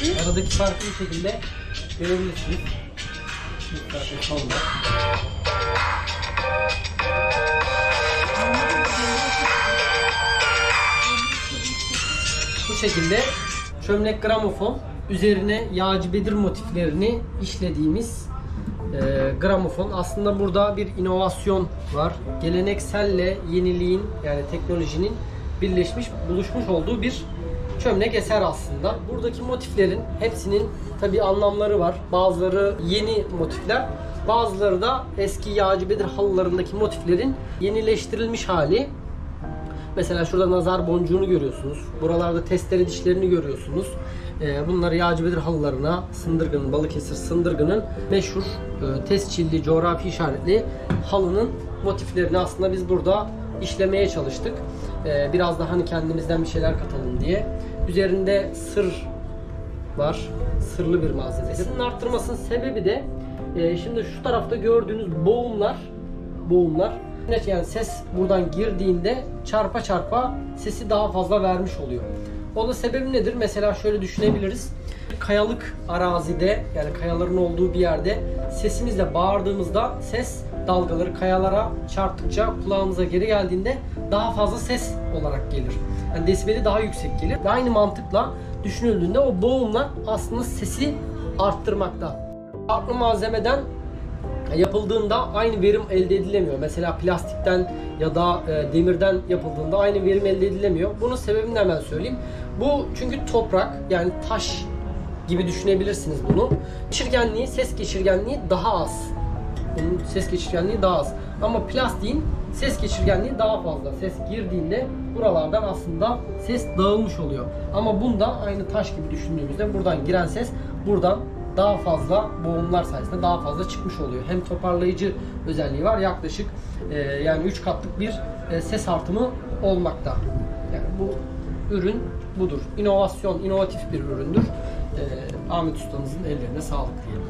Aradaki farkı bir şekilde görebilirsiniz. Zaten sonunda. Bu şekilde çömlek gramofon üzerine Yağcı Bedir motiflerini işlediğimiz e, gramofon. Aslında burada bir inovasyon var. Gelenekselle yeniliğin yani teknolojinin birleşmiş, buluşmuş olduğu bir çömlek eser aslında. Buradaki motiflerin hepsinin tabi anlamları var. Bazıları yeni motifler, bazıları da eski Yağcı Bedir halılarındaki motiflerin yenileştirilmiş hali. Mesela şurada nazar boncuğunu görüyorsunuz. Buralarda testere dişlerini görüyorsunuz. Ee, bunlar Yağcı Bedir halılarına Sındırgın, Balıkesir Sındırgın'ın meşhur e, tescilli, coğrafi işaretli halının motiflerini aslında biz burada işlemeye çalıştık. Ee, biraz da hani kendimizden bir şeyler katalım diye. Üzerinde sır var. Sırlı bir malzeme. Sesinin arttırmasının sebebi de e, şimdi şu tarafta gördüğünüz boğumlar boğumlar yani ses buradan girdiğinde çarpa çarpa sesi daha fazla vermiş oluyor. Onun sebebi nedir? Mesela şöyle düşünebiliriz. Kayalık arazide yani kayaların olduğu bir yerde sesimizle bağırdığımızda ses dalgaları kayalara çarptıkça kulağımıza geri geldiğinde daha fazla ses olarak gelir. Yani desibeli daha yüksek gelir. Ve aynı mantıkla düşünüldüğünde o boğumlar aslında sesi arttırmakta. Farklı malzemeden yapıldığında aynı verim elde edilemiyor. Mesela plastikten ya da e, demirden yapıldığında aynı verim elde edilemiyor. Bunun sebebini hemen söyleyeyim. Bu çünkü toprak yani taş gibi düşünebilirsiniz bunu. Geçirgenliği, ses geçirgenliği daha az. Bunun ses geçirgenliği daha az. Ama plastiğin ses geçirgenliği daha fazla. Ses girdiğinde buralardan aslında ses dağılmış oluyor. Ama bunda aynı taş gibi düşündüğümüzde buradan giren ses buradan daha fazla boğumlar sayesinde daha fazla çıkmış oluyor. Hem toparlayıcı özelliği var yaklaşık e, yani 3 katlık bir e, ses artımı olmakta. Ürün budur. İnovasyon, inovatif bir üründür. E, Ahmet ustamızın ellerine sağlık diyelim.